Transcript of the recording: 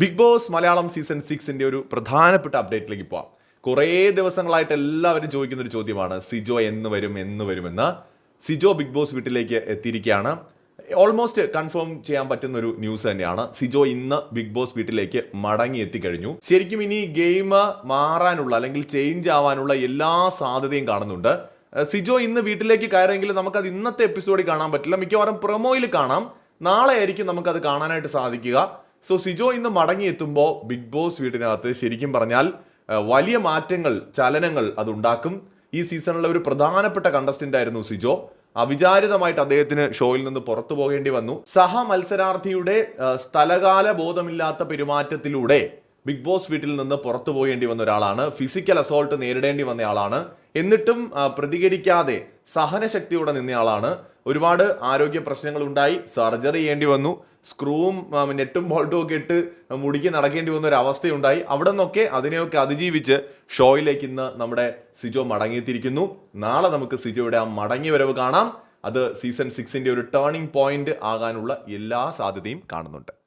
Big boss Malayalam season സിക്സിന്റെ ഒരു പ്രധാനപ്പെട്ട അപ്ഡേറ്റിലേക്ക് പോവാം. കുറേ ദിവസങ്ങളായിട്ട് എല്ലാവരും ചോദിക്കുന്ന ഒരു ചോദ്യമാണ് സിജോ എന്ന് വരും എന്ന് വരുമെന്ന് സിജോ ബിഗ് ബോസ് വീട്ടിലേക്ക് എത്തിയിരിക്കുകയാണ്. ഓൾമോസ്റ്റ് കൺഫേം ചെയ്യാൻ പറ്റുന്ന ഒരു ന്യൂസ് തന്നെയാണ്. സിജോ ഇന്ന് ബിഗ് ബോസ് വീട്ടിലേക്ക് മടങ്ങി എത്തിക്കഴിഞ്ഞു. ശരിക്കും ഇനി ഗെയിം മാറാനുള്ള അല്ലെങ്കിൽ ചേഞ്ച് ആവാനുള്ള എല്ലാ സാധ്യതയും കാണുന്നുണ്ട്. സിജോ ഇന്ന് വീട്ടിലേക്ക് കയറിയെങ്കിൽ നമുക്കത് ഇന്നത്തെ എപ്പിസോഡിൽ കാണാൻ പറ്റില്ല. മിക്കവാറും പ്രൊമോയിൽ കാണാം. നാളെ ആയിരിക്കും നമുക്കത് കാണാനായിട്ട് സാധിക്കുക. സോ സിജോ ഇന്ന് മടങ്ങിയെത്തുമ്പോൾ ബിഗ് ബോസ് വീട്ടിനകത്ത് ശരിക്കും പറഞ്ഞാൽ വലിയ മാറ്റങ്ങൾ ചലനങ്ങൾ അതുണ്ടാക്കും. ഈ സീസണിലെ ഒരു പ്രധാനപ്പെട്ട കണ്ടസ്റ്റന്റ് ആയിരുന്നു സിജോ. അവിചാരിതമായിട്ട് അദ്ദേഹത്തിന് ഷോയിൽ നിന്ന് പുറത്തു പോകേണ്ടി വന്നു. സഹ മത്സരാർത്ഥിയുടെ സ്ഥലകാല ബോധമില്ലാത്ത പെരുമാറ്റത്തിലൂടെ ബിഗ് ബോസ് വീട്ടിൽ നിന്ന് പുറത്തു പോകേണ്ടി വന്ന ഒരാളാണ്. ഫിസിക്കൽ അസോൾട്ട് നേരിടേണ്ടി വന്നയാളാണ് എന്നിട്ടും പ്രതികരിക്കാതെ സഹനശക്തിയോടെ നിന്നയാളാണ് ഒരുപാട് ആരോഗ്യ പ്രശ്നങ്ങൾ ഉണ്ടായി. സർജറി ചെയ്യേണ്ടി വന്നു. സ്ക്രൂവും നെറ്റും ബോൾട്ടും ഒക്കെ ഇട്ട് മുടിക്ക് നടക്കേണ്ടി വന്ന ഒരു അവസ്ഥയുണ്ടായി. അവിടെ നിന്നൊക്കെ അതിനെയൊക്കെ അതിജീവിച്ച് ഷോയിലേക്ക് ഇന്ന് നമ്മുടെ സിജോ മടങ്ങിയെത്തിയിരിക്കുന്നു. നാളെ നമുക്ക് സിജോയുടെ ആ മടങ്ങി വരവ് കാണാം. അത് സീസൺ സിക്സിന്റെ ഒരു ടേണിംഗ് പോയിന്റ് ആകാനുള്ള എല്ലാ സാധ്യതയും കാണുന്നുണ്ട്.